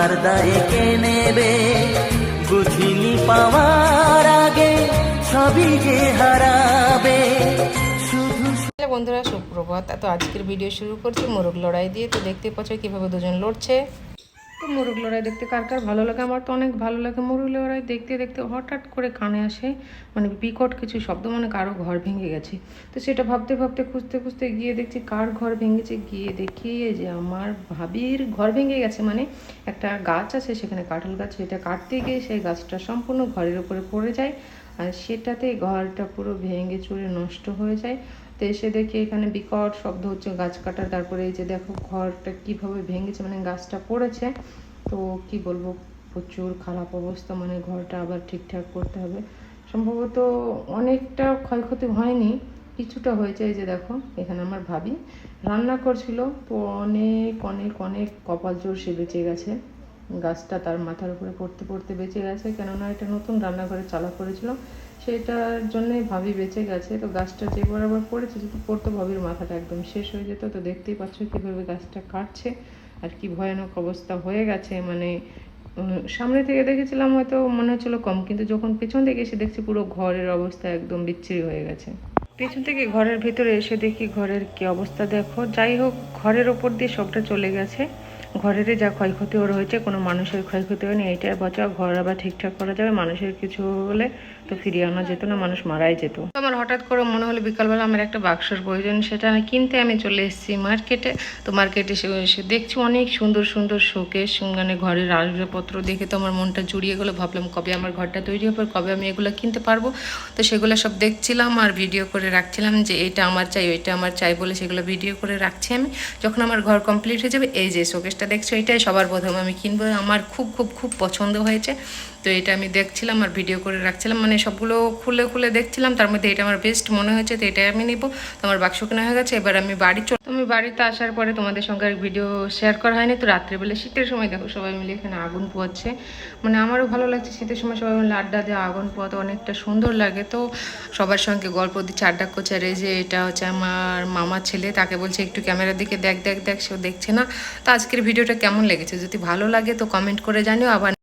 পর্দা কে নেবে? বুঝিনি পাওয়ার আগে সবই যে হারাবে। বন্ধুরা, সুপ্রভাত। তো আজকের ভিডিও শুরু করছি মোরগ লড়াই দিয়ে। তো দেখতে পাচ্ছ কীভাবে দুজন লড়ছে। তো মোরগ লড়াই দেখতে কার কার ভালো লাগে? আমার তো অনেক ভালো লাগে মোরগ লড়াই দেখতে দেখতে হঠাৎ করে কানে আসে মানে বিকট কিছু শব্দ মানে কারও ঘর ভেঙে গেছে। তো সেটা ভাবতে ভাবতে, খুঁজতে খুঁজতে গিয়ে দেখছি কার ঘর ভেঙেছে। গিয়ে দেখি যে আমার ভাবির ঘর ভেঙে গেছে মানে একটা গাছ আছে, সেখানে কাঁঠাল গাছ, সেটা কাটতে গিয়ে সেই গাছটা সম্পূর্ণ ঘরের উপরে পড়ে যায়। আর সেটাতে ঘরটা পুরো ভেঙে চুরে নষ্ট হয়ে যায়। তো এসে দেখি এখানে বিকট শব্দ হচ্ছে, গাছ কাটার। তারপরে এই যে দেখো ঘরটা কীভাবে ভেঙেছে মানে গাছটা পড়েছে। তো কি বলব, প্রচুর খারাপ অবস্থা মানে ঘরটা আবার ঠিকঠাক করতে হবে। সম্ভবত অনেকটা ক্ষয়ক্ষতি হয়নি, কিছুটা হয়েছে। এই যে দেখো, এখানে আমার ভাবি রান্না করছিল। তো অনেক অনেক অনেক কপাল জোর সে বেঁচে গেছে। গাছটা তার মাথার উপরে পড়তে পড়তে বেঁচে গেছে, কেননা এটা নতুন রান্নাঘরে চালা করেছিল। সেটার জন্যই ভাবি বেঁচে গেছে। তো গাছটা যে বরাবর পড়েছে, যদি পড়তো ভাবির মাথাটা একদম শেষ হয়ে যেত। তো দেখতেই পাচ্ছ কীভাবে গাছটা কাটছে আর কি ভয়ানক অবস্থা হয়ে গেছে। মানে সামনে থেকে দেখেছিলাম হয়তো মনে হচ্ছিল কম, কিন্তু যখন পেছন থেকে এসে দেখছি পুরো ঘরের অবস্থা একদম বিচ্ছিরি হয়ে গেছে। পেছন থেকে ঘরের ভিতরে এসে দেখি ঘরের কি অবস্থা দেখো। যাই হোক, ঘরের ওপর দিয়ে সবটা চলে গেছে। ঘরেরই যা ক্ষয়ক্ষতি ওর হয়েছে, কোনো মানুষের ক্ষয়ক্ষতি হয়নি, এইটাই বছর ঘর আবার ঠিকঠাক করা যাবে, মানুষের কিছু হলে তো ফিরিয়ে আনা যেত না, মানুষ মারাই যেত। আমার হঠাৎ করে মনে হলো বিকালবেলা আমার একটা বাক্সর প্রয়োজন, সেটা কিনতে আমি চলে এসেছি মার্কেটে তো মার্কেটে এসে দেখছি অনেক সুন্দর সুন্দর শোকেস মানে ঘরের আসবাবপত্র দেখে তো আমার মনটা জুড়িয়ে গেলো। ভাবলাম কবে আমার ঘরটা তৈরি হবে, কবে আমি এগুলো কিনতে পারব? তো সেগুলো সব দেখছিলাম আর ভিডিও করে রাখছিলাম যে এটা আমার চাই, ওইটা আমার চাই বলে সেগুলো ভিডিও করে রাখছি আমি। যখন আমার ঘর কমপ্লিট হয়ে যাবে, এই যে শোকেসটা দেখছ, এটাই সবার প্রথমে আমি কিনবো। আমার খুব খুব খুব পছন্দ হয়েছে। তো এটা আমি দেখছিলাম আর ভিডিও করে রাখছিলাম। মানে সবগুলো খুলে খুলে দেখছিলাম, তার মধ্যে এটা আমার বেস্ট মনে হয়েছে, তো এটাই আমি নিব। তো আমার বাক্স কেনা হয়ে গেছে, এবার আমি বাড়ি চল আমি বাড়িতে আসার পরে তোমাদের সঙ্গে আর ভিডিও শেয়ার করা হয়নি, তো রাত্রেবেলা শীতের সময় দেখো সবাই মিলে এখানে আগুন পোয়াচ্ছে। মানে আমারও ভালো লাগছে, শীতের সময় সবাই মিলে আড্ডা দিয়ে আগুন পোয়াতে অনেকটা সুন্দর লাগে। তো সবার সঙ্গে গল্প দিচ্ছে আড্ডা করছে আর যে এটা হচ্ছে আমার মামার ছেলে, তাকে বলছে, একটু ক্যামেরার দিকে দেখ দেখ দেখ, সেও দেখছে না। তো আজকের ভিডিওটা কেমন লেগেছে? যদি ভালো লাগে তো কমেন্ট করে জানিও, আবার